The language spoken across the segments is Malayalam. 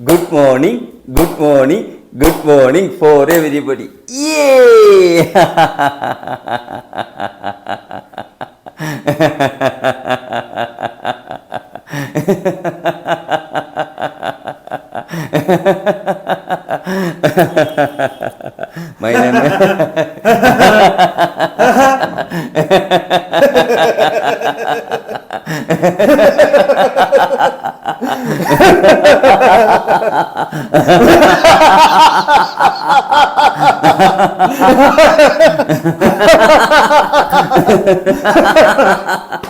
Good morning good morning good morning for everybody ഏ മൈന ハハハハハ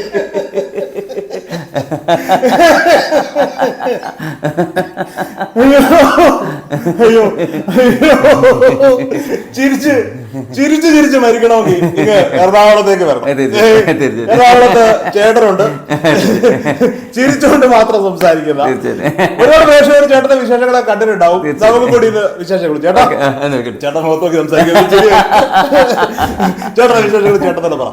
അയ്യോ അയ്യോ. ചിരിച്ച് ചിരിച്ച് ചിരിച്ച് മരിക്കണമെങ്കിൽ ഇങ്ങ് എറണാകുളത്തേക്ക് വരണം. എറണാകുളത്ത് ചേട്ടനുണ്ട്. ചിരിച്ചുകൊണ്ട് മാത്രം സംസാരിക്കുന്ന. ഒരുപാട് പ്രേക്ഷകർ ചേട്ടന്റെ വിശേഷങ്ങളെ കണ്ടിട്ടുണ്ടാവും. നമുക്ക് കൂടി ഇന്ന് വിശേഷങ്ങൾ. ചേട്ടാ ചേട്ടൻ മുഖത്ത് നോക്കി സംസാരിക്കുന്നു. ചേട്ടന്റെ വിശേഷങ്ങൾ ചേട്ടൻ തന്നെ പറ.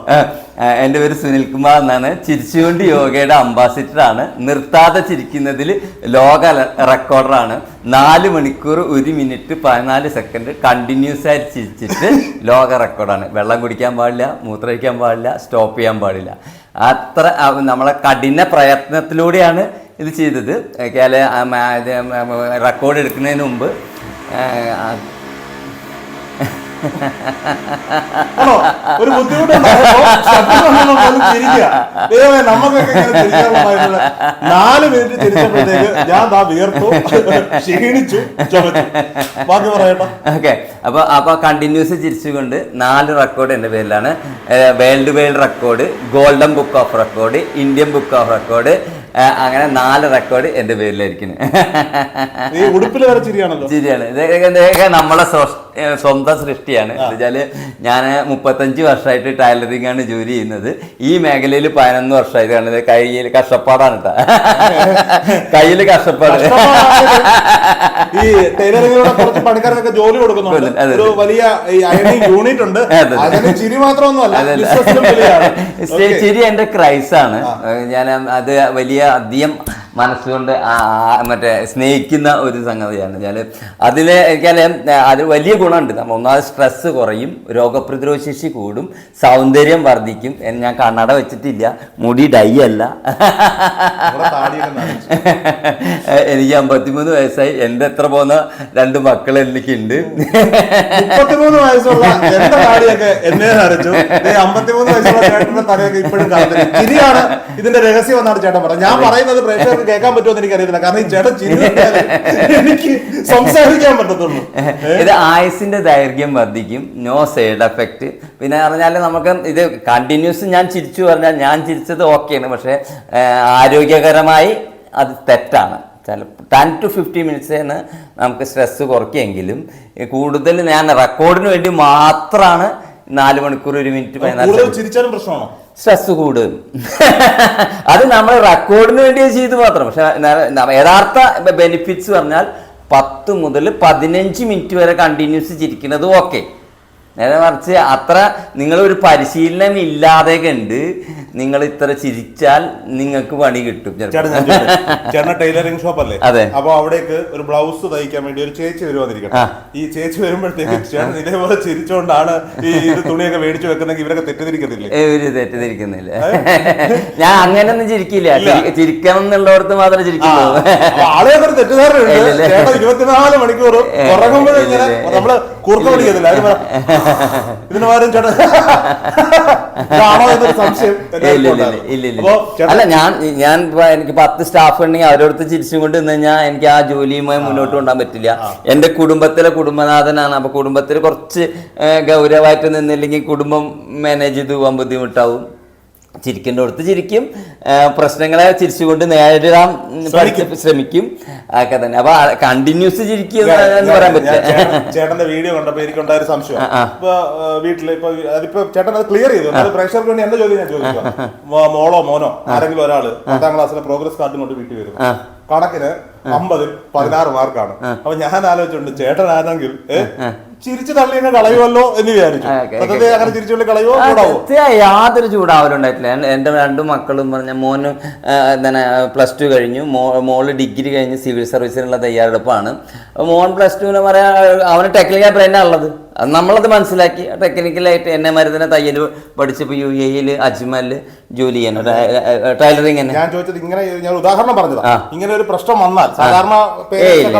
എന്റെ പേര് സുനിൽ കുമാർ എന്നാണ്. ചിരിച്ചുകൊണ്ട് യോഗയുടെ അംബാസിഡർ ആണ്. നിർത്താതെ ചിരിക്കുന്നതിൽ ലോക റെക്കോർഡറാണ് നാല് മണിക്കൂർ ഒരു മിനിറ്റ് പതിനാല് സെക്കൻഡ് കണ്ടിന്യൂസ് ആയിട്ട് ചിരിച്ചിട്ട് ലോക റെക്കോർഡാണ് വെള്ളം കുടിക്കാൻ പാടില്ല മൂത്രമൊഴിക്കാൻ പാടില്ല സ്റ്റോപ്പ് ചെയ്യാൻ പാടില്ല. അത്ര നമ്മളെ കഠിന പ്രയത്നത്തിലൂടെയാണ് ഇത് ചെയ്തത്. റെക്കോർഡ് എടുക്കുന്നതിന് മുമ്പ് ഒരു മരുന്നുകൾ. നാല് മിനിറ്റ് ഞാൻ ഓക്കെ. അപ്പോൾ അപ്പോൾ കണ്ടിന്യൂസ് ചിരിച്ചുകൊണ്ട് നാല് റെക്കോർഡ് എന്റെ പേരിലാണ്. World world record golden book of record Indian book of record അങ്ങനെ നാല് റെക്കോർഡ് എന്റെ ഉടുപ്പിൽ വരെ ചിരിയാണല്ലോ. ഇതൊക്കെ നമ്മളെ സ്വന്തം സൃഷ്ടിയാണ്. എന്നുവെച്ചാൽ ഞാൻ മുപ്പത്തഞ്ച് വർഷമായിട്ട് ടൈലറിംഗ് ആണ് ജോലി ചെയ്യുന്നത്. ഈ മേഖലയിൽ പതിനൊന്ന് വർഷമായിട്ടാണ് കാണുന്നത് കയ്യിൽ കഷ്ടപ്പാടാണ് കയ്യിൽ കഷ്ടപ്പാട്. ഈ കുറച്ച് പണിക്കാർക്കൊക്കെ ജോലി കൊടുക്കുന്നുണ്ട്. വലിയ യൂണിറ്റ് ഉണ്ട്. ചിരി മാത്രമൊന്നുമല്ല ശരി എന്റെ ക്രൈസ് ആണ്. ഞാൻ അത് വലിയ അധികം മനസ്സുകൊണ്ട് മറ്റേ സ്നേഹിക്കുന്ന ഒരു സംഗതിയാണ്. ഞാൻ അതിൽ എനിക്കാൽ അത് വലിയ ഗുണമുണ്ട്. നമ്മൾ ഒന്നാമത് സ്ട്രെസ്സ് കുറയും രോഗപ്രതിരോധ ശേഷി കൂടും സൗന്ദര്യം വർദ്ധിക്കും. ഞാൻ കണ്ണട വെച്ചിട്ടില്ല മുടി ഡൈ അല്ല. എനിക്ക് അമ്പത്തിമൂന്ന് വയസ്സായി. എന്റെ എത്ര പോകുന്ന രണ്ട് മക്കൾ എനിക്കുണ്ട്. മുപ്പത്തിമൂന്ന് വയസ്സുള്ള എന്റെ താടിയൊക്കെ എന്നെ നരച്ചു ദേ അമ്പത്തിമൂന്ന് വയസ്സുള്ള ചേട്ടന്റെ തലയൊക്കെ ഇപ്പോഴും കാണുന്നില്ല ചിരിയാണ് ഇതിന്റെ രഹസ്യം എന്നാണ് ചേട്ടൻ പറഞ്ഞത്. ഞാൻ പറയുന്നത് പ്രേക്ഷകർക്ക് കേൾക്കാൻ പറ്റുമെന്ന് എനിക്ക് അറിയത്തില്ല കാരണം ഈ ചേട്ടൻ എനിക്ക് സംസാരിക്കാൻ പറ്റത്തുള്ളൂ. ഇത് ആയുസിന്റെ ദൈർഘ്യം വർദ്ധിക്കും നോ സൈഡ് എഫക്റ്റ് പിന്നെ പറഞ്ഞാൽ നമുക്ക് ഇത് കണ്ടിന്യൂസ് ഞാൻ ചിരിച്ചു പറഞ്ഞാൽ ഞാൻ ചിരിച്ചത് ഓക്കെയാണ് പക്ഷേ ആരോഗ്യകരമായി അത് തെറ്റാണ്. ചില ടെൻ ടു ഫിഫ്റ്റി മിനിറ്റ്സിന് നമുക്ക് സ്ട്രെസ് കുറയ്ക്കുമെങ്കിലും കൂടുതൽ ഞാൻ റെക്കോർഡിന് വേണ്ടി മാത്രമാണ് നാല് മണിക്കൂർ ഒരു മിനിറ്റ് ചിരിച്ചാലും പ്രശ്നമാണോ? സ്ട്രെസ് കൂടും. അത് നമ്മൾ റെക്കോർഡിന് വേണ്ടി ചെയ്ത് മാത്രം. പക്ഷെ യഥാർത്ഥ ബെനിഫിറ്റ്സ് പറഞ്ഞാൽ പത്ത് മുതൽ പതിനഞ്ച് മിനിറ്റ് വരെ കണ്ടിന്യൂസ് ചിരിക്കുന്നത് ഓക്കെ. നേരെ മറിച്ച് അത്ര നിങ്ങളൊരു പരിശീലനം ഇല്ലാതെ കണ്ട് നിങ്ങൾ ഇത്ര ചിരിച്ചാൽ നിങ്ങൾക്ക് പണി കിട്ടും. ചേട്ടൻ ടൈലറിംഗ് ഷോപ്പ് അല്ലേ അതെ. അപ്പൊ അവിടേക്ക് ഒരു ബ്ലൗസ് തയ്ക്കാൻ വേണ്ടി ഒരു ചേച്ചി വരുവാന്നിരിക്കട്ടെ. ഈ ചേച്ചി വരുമ്പോഴത്തേക്ക് ചേട്ടൻ ഇതേപോലെ ചിരിച്ചോണ്ടാണ് ഈ ഇത് തുണിയൊക്കെ മേടിച്ചു വെക്കുന്നെങ്കിൽ ഇവരൊക്കെ തെറ്റിദ്ധരിക്കത്തില്ലേ? ഇവർ തെറ്റിദ്ധരിക്കുന്നില്ല. ഞാൻ അങ്ങനെയൊന്നും ചിരിക്കില്ല. ഇല്ല. ചിരി- ചിരിക്കണം എന്നുള്ളവർക്ക് മാത്രമേ ചിരിക്കുള്ളൂ തെറ്റിദ്ധാരണ ആളുകൾക്ക് ഒരു തെറ്റിദ്ധാരണയുണ്ട്. ഇരുപത്തിനാല് മണിക്കൂർ ഉറങ്ങുമ്പോഴും നമ്മൾ കൂർക്ക വിളിക്കത്തില്ല അതിന് പറ- ഇതിന് പകരം ചേട്ടൻ എന്നൊരു സംശയം അല്ല ഞാൻ ഞാൻ എനിക്ക് പത്ത് സ്റ്റാഫ് ഉണ്ടെങ്കിൽ അവരോടത്ത് ചിരിച്ചും കൊണ്ട് നിന്ന് കഴിഞ്ഞാൽ എനിക്ക് ആ ജോലിയുമായി മുന്നോട്ട് കൊണ്ടുപോകാൻ പറ്റില്ല. എന്റെ കുടുംബത്തിലെ കുടുംബനാഥനാണ്. അപ്പൊ കുടുംബത്തിൽ കുറച്ച് ഗൗരവമായിട്ട് നിന്നില്ലെങ്കിൽ കുടുംബം മാനേജ് ചെയ്ത് പോകാൻ ബുദ്ധിമുട്ടാവും. ചിരിക്കേണ്ടടുത്ത് ചിരിക്കും. പ്രശ്നങ്ങളെ ചിരിച്ചുകൊണ്ട് നേരിടാൻ ശ്രമിക്കും. ഒക്കെ തന്നെ. അപ്പൊ കണ്ടിന്യൂസ് ചിരിക്കും എന്ന് പറയാൻ പറ്റില്ല. ചേട്ടന്റെ വീഡിയോ കണ്ടപ്പോ എനിക്കുണ്ടായ സംശയം. ഇപ്പൊ വീട്ടിൽ ഇപ്പൊ അതിപ്പോ ചേട്ടൻ അത് ക്ലിയർ ചെയ്തു. പ്രേക്ഷകർക്ക് വേണ്ടി എന്റെ ചോദ്യം ഞാൻ ചോദിക്കാം മോളോ മോനോ? ആരെങ്കിലും ഒരാൾ പത്താം ക്ലാസ്സിലെ പ്രോഗ്രസ് കാർഡും കൊണ്ട് വീട്ടിൽ വരും. കണക്കിന് അമ്പതിൽ പതിനാറ് മാർക്കാണ് അപ്പൊ ഞാൻ ആലോചിച്ചിട്ടുണ്ട് ഏ, ചിരിച്ചു തള്ളി എന്നെ കളയുമല്ലോ എന്ന് വിചാരിച്ചു അങ്ങനെ ചിരിച്ചു തള്ളി കളയുമോ കൂടാവോ തീർച്ചയായും യാതൊരു ചൂടാവലും ഉണ്ടായിട്ടില്ല എന്റെ രണ്ടു മക്കളും പറഞ്ഞ മോനും എന്താ പ്ലസ് ടു കഴിഞ്ഞു. മോൾ ഡിഗ്രി കഴിഞ്ഞ് സിവിൽ സർവീസിനുള്ള തയ്യാറെടുപ്പാണ്. മോൻ പ്ലസ് ടുന്ന് പറയാ അവന് ടെക്നിക്കൽ ബ്രെയിനാണ് ഉള്ളത്? അത് നമ്മളത് മനസ്സിലാക്കി. ടെക്നിക്കലായിട്ട് എന്നെ മരുന്നിനെ തയ്യൽ പഠിച്ചപ്പോൾ യു എയിൽ അജ്മലിൽ ജോലി ചെയ്യണം ടൈലറിംഗ് തന്നെ. ഞാൻ ചോദിച്ചത് ഇങ്ങനെ ഞാൻ ഉദാഹരണം പറഞ്ഞതാ. ഇങ്ങനെ ഒരു പ്രശ്നം വന്നാൽ സാധാരണ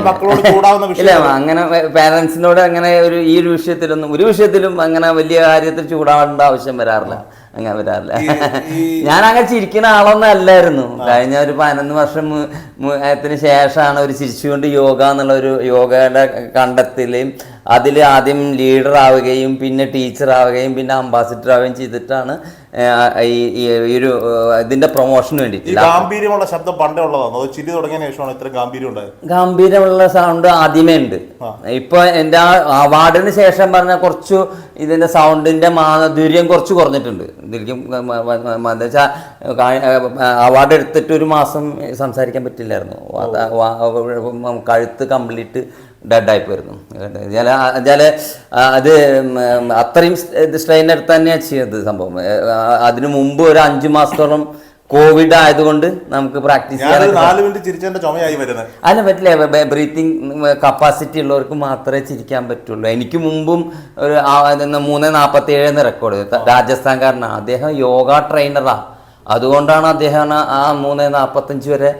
മക്കളോട് ചൂടാവുന്ന വിഷയം അങ്ങനെ പാരന്റ്സിനോട് അങ്ങനെ ഒരു ഈ ഒരു വിഷയത്തിലൊന്നും ഒരു വിഷയത്തിലും അങ്ങനെ വലിയ കാര്യത്തിൽ ചൂടാവേണ്ട ആവശ്യം വരാറില്ല. അങ്ങനെ വരാറില്ല. ഞാൻ അങ്ങനെ ചിരിക്കുന്ന ആളൊന്നും അല്ലായിരുന്നു കഴിഞ്ഞ ഒരു പതിനൊന്ന് വർഷം ത്തിന് ശേഷമാണ് ഒരു ചിരിച്ചുകൊണ്ട് യോഗ എന്നുള്ള ഒരു യോഗയുടെ കണ്ടെത്തലും അതിൽ ആദ്യം ലീഡർ ആവുകയും പിന്നെ ടീച്ചർ ആവുകയും പിന്നെ അംബാസിഡർ ആവുകയും ചെയ്തിട്ടാണ് ഈ ഒരു ഇതിന്റെ പ്രൊമോഷന് വേണ്ടി ഗാംഭീര്യമുള്ള ശബ്ദം പണ്ടേ ഉള്ളതാണ്? ചിരി തുടങ്ങിയ ശേഷമാണ് ഇത്ര ഗാംഭീര്യം ഉണ്ടായത്? ഗാംഭീര്യമുള്ള സൗണ്ട് ആദ്യമേ ഉണ്ട്. ഇപ്പൊ എന്റെ ആ അവാർഡിന് ശേഷം പറഞ്ഞ കുറച്ചു ഇതിന്റെ സൗണ്ടിന്റെ മാധുര്യം കുറച്ച് കുറഞ്ഞിട്ടുണ്ട്. ഇതിലേക്കും അവാർഡ് എടുത്തിട്ട് ഒരു മാസം സംസാരിക്കാൻ പറ്റില്ലായിരുന്നു. കഴുത്ത് കംപ്ലീറ്റ് ഡെഡായി പോയിരുന്നു ചില ചില അത് അത്രയും സ്ട്രെയിൻ എടുത്ത് തന്നെയാണ് ചെയ്തത് സംഭവം. അതിന് മുമ്പ് ഒരു അഞ്ചു മാസത്തോളം കോവിഡ് ആയതുകൊണ്ട് നമുക്ക് പ്രാക്ടീസ് ചെയ്യാൻ അല്ല പറ്റില്ല ബ്രീത്തിങ് കപ്പാസിറ്റി ഉള്ളവർക്ക് മാത്രമേ ചിരിക്കാൻ പറ്റുള്ളൂ. എനിക്ക് മുമ്പും ഒരു മൂന്ന് നാൽപ്പത്തി ഏഴെന്ന് റെക്കോർഡ് രാജസ്ഥാൻകാരനാണ് അദ്ദേഹം യോഗ ട്രെയിനറാണ് അതുകൊണ്ടാണ് അദ്ദേഹം ആ- മൂന്ന് നാൽപ്പത്തഞ്ച് വരെ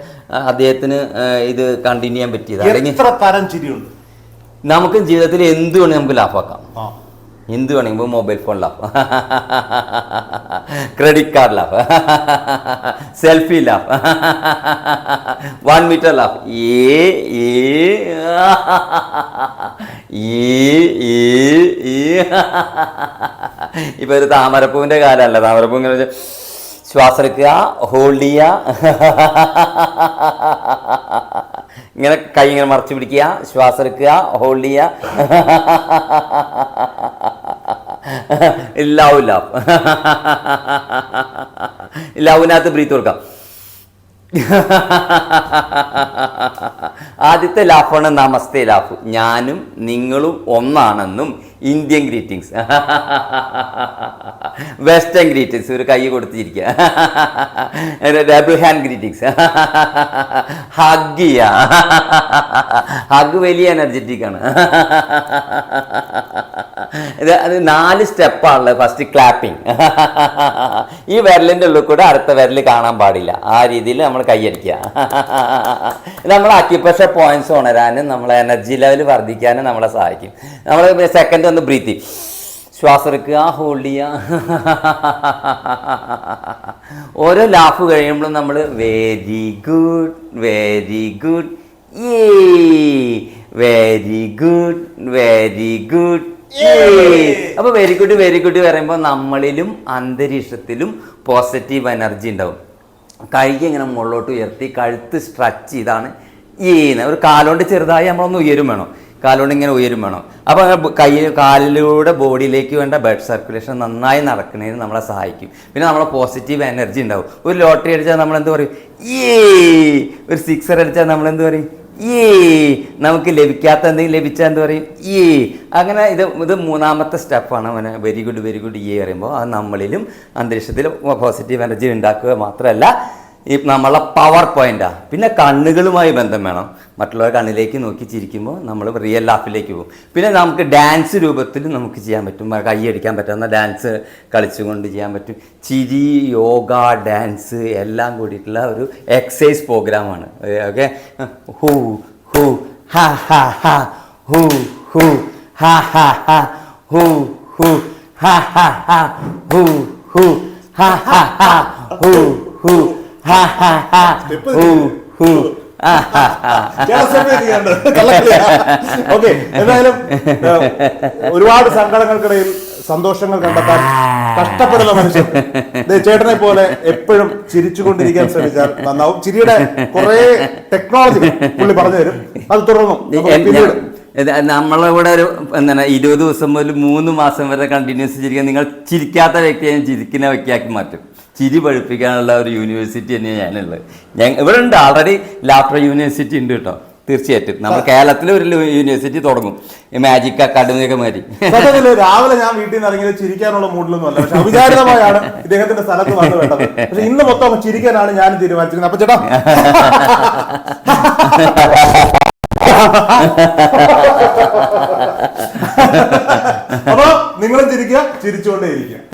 അദ്ദേഹത്തിന് ഇത് കണ്ടിന്യൂ ചെയ്യാൻ പറ്റിയത്. അല്ലെങ്കിൽ തരം ചിരിയുണ്ട്? നമുക്ക് ജീവിതത്തിൽ എന്ത് വേണമെങ്കിൽ നമുക്ക് ലാഭമാക്കാം. എന്ത് വേണമെങ്കിൽ മൊബൈൽ ഫോൺ ലാഭം. ക്രെഡിറ്റ് കാർഡ് ലാഭം. സെൽഫി ലാഭം. വൺ മീറ്റർ ലാഭം. ഏ ഇപ്പൊ ഒരു താമരപ്പൂവിന്റെ കാലമല്ല താമരപ്പൂ ഇങ്ങനെ ശ്വാസം എടുക്കുക ഹോൾഡ് ചെയ്യുക. ഇങ്ങനെ കൈ ഇങ്ങനെ മറച്ചു പിടിക്കുക ശ്വാസം എടുക്കുക ഹോൾഡ് ചെയ്യുക. ലവ് ലവ് ലവിനകത്ത് ബ്രീത്ത് കൊടുക്കാം. ആദ്യത്തെ ലാഫാണ് നമസ്തേ ലാഫ് ഞാനും നിങ്ങളും ഒന്നാണെന്നും ഇന്ത്യൻ ഗ്രീറ്റിങ്സ് വെസ്റ്റേൺ ഗ്രീറ്റിങ്സ് ഒരു കൈ കൊടുത്തിരിക്കുക double hand greetings hug hug വലിയ എനർജറ്റിക് ആണ്. ഇത് അത് നാല് സ്റ്റെപ്പാണുള്ളത് ഫസ്റ്റ് ക്ലാപ്പിംഗ് ഈ വിരലിന്റെ ഉള്ളിൽ കൂടെ അടുത്ത വിരൽ കാണാൻ പാടില്ല. ആ രീതിയിൽ നമ്മൾ കൈയടിക്കുക നമ്മൾ അക്യുപ്രഷർ പോയിന്റ്സ് ഉണരാനും നമ്മളെ എനർജി ലെവൽ വർദ്ധിക്കാനും നമ്മളെ സഹായിക്കും. നമ്മൾ സെക്കൻഡ് ഒന്ന് ബ്രീത്തി ശ്വാസം എടുക്കുക ഹോൾഡ് ചെയ്യുക. ഓരോ ലാഫ് കഴിയുമ്പോഴും നമ്മൾ വെരി ഗുഡ് വെരി ഗുഡ് ഏ വെരി ഗുഡ് വെരി ഗുഡ് അപ്പൊ വെരി ഗുഡ് വെരി ഗുഡ് പറയുമ്പോൾ നമ്മളിലും അന്തരീക്ഷത്തിലും പോസിറ്റീവ് എനർജി ഉണ്ടാവും. കൈക്ക് ഇങ്ങനെ മുകളിലോട്ട് ഉയർത്തി കഴുത്ത് സ്ട്രെച്ച് ചെയ്താണ് ഈന്ന് ഒരു കാലുകൊണ്ട് ചെറുതായി നമ്മളൊന്ന് ഉയരും വേണം. കാലുകൊണ്ട് ഇങ്ങനെ ഉയരും വേണം. അപ്പോൾ അങ്ങനെ കൈ കാലിലൂടെ ബോഡിയിലേക്ക് വേണ്ട ബ്ലഡ് സർക്കുലേഷൻ നന്നായി നടക്കുന്നതിന് നമ്മളെ സഹായിക്കും. പിന്നെ നമ്മളെ പോസിറ്റീവ് എനർജി ഉണ്ടാവും. ഒരു ലോട്ടറി അടിച്ചാൽ നമ്മൾ എന്ത് പറയും? ഈ ഒരു സിക്സർ അടിച്ചാൽ നമ്മൾ എന്ത് പറയും? ഈ നമുക്ക് ലഭിക്കാത്ത എന്തെങ്കിലും ലഭിച്ചാൽ എന്ത് പറയും? ഈ. അങ്ങനെ ഇത് ഇത് മൂന്നാമത്തെ സ്റ്റെപ്പാണ് അവനെ വെരി ഗുഡ് വെരി ഗുഡ് ഈ പറയുമ്പോൾ അത് നമ്മളിലും അന്തരീക്ഷത്തിലും പോസിറ്റീവ് എനർജി ഉണ്ടാക്കുക മാത്രമല്ല ഈ നമ്മളെ പവർ പോയിന്റാണ് പിന്നെ കണ്ണുകളുമായി ബന്ധം വേണം. മറ്റുള്ളവരെ കണ്ണിലേക്ക് നോക്കി ചിരിക്കുമ്പോൾ നമ്മൾ റിയൽ ലാഫിലേക്ക് പോകും. പിന്നെ നമുക്ക് ഡാൻസ് രൂപത്തിൽ നമുക്ക് ചെയ്യാൻ പറ്റും. കൈയടിക്കാൻ പറ്റുന്ന ഡാൻസ് കളിച്ചുകൊണ്ട് ചെയ്യാൻ പറ്റും. ചിരി യോഗ ഡാൻസ് എല്ലാം കൂടിയിട്ടുള്ള ഒരു എക്സസൈസ് പ്രോഗ്രാമാണ് ഓക്കെ? ഹൂ ഹൂ ഹാ ഹാ ഹാ ഹൂ ഹൂ ഹാ ഹാ ഹാ ഹൂ ഹൂ ഹാ ഹാ ഹാ ഹൂ ഹൂ ഹാ ഹാ ഹാ ഹൂ ഹൂ ഹാ ഹാ ഹാ. ഹൂ ഹൂ. ഹാ. ഹാ ഓക്കെ എന്തായാലും ഒരുപാട് സങ്കടങ്ങൾക്കിടയിൽ സന്തോഷങ്ങൾ കണ്ടെത്താൻ കഷ്ടപ്പെടുന്ന മനുഷ്യൻ. ചേട്ടനെ പോലെ എപ്പോഴും ചിരിച്ചുകൊണ്ടിരിക്കാൻ ശ്രമിച്ചാൽ നന്നാവും. ചിരിയുടെ കുറെ ടെക്നോളജി പുള്ളി പറഞ്ഞു തരും. അത് തുടർന്നും പിന്നീട് നമ്മളെ കൂടെ ഒരു എന്താണ് ഇരുപത് ദിവസം മുതൽ മൂന്ന് മാസം വരെ കണ്ടിന്യൂസ് ചിരിക്കാൻ നിങ്ങൾ ചിരിക്കാത്ത വ്യക്തിയെ ഞാൻ ചിരിക്കുന്ന വ്യക്തിയാക്കി മാറ്റും. ചിരി പഠിപ്പിക്കാനുള്ള ഒരു യൂണിവേഴ്സിറ്റി തന്നെയാണ് ഞാനുള്ളത്. ഞാൻ ഇവിടെ ഉണ്ട് ആൾറെഡി ലാഫ്റ്റർ യൂണിവേഴ്സിറ്റി ഉണ്ട് കേട്ടോ തീർച്ചയായിട്ടും. നമ്മൾ കേരളത്തിൽ ഒരു യൂണിവേഴ്സിറ്റി തുടങ്ങും. ഈ മാജിക് അക്കാഡമി ഒക്കെ മാതിരി. രാവിലെ ഞാൻ വീട്ടിൽ നിന്ന് ഇറങ്ങിയത് ചിരിക്കാനുള്ള മൂഡിലൊന്നും അല്ല പക്ഷെ അവിചാരിതമായാണ് ഇദ്ദേഹത്തിന്റെ സ്ഥലത്ത് വന്നു വേണ്ടത്. പക്ഷെ ഇന്ന് മൊത്തം ചിരിക്കാനാണ് ഞാൻ തീരുമാനിച്ചിരുന്നത് അപ്പൊ ചേട്ടാ അപ്പൊ നിങ്ങളും ചിരിക്കുക ചിരിച്ചുകൊണ്ടേ ഇരിക്കുക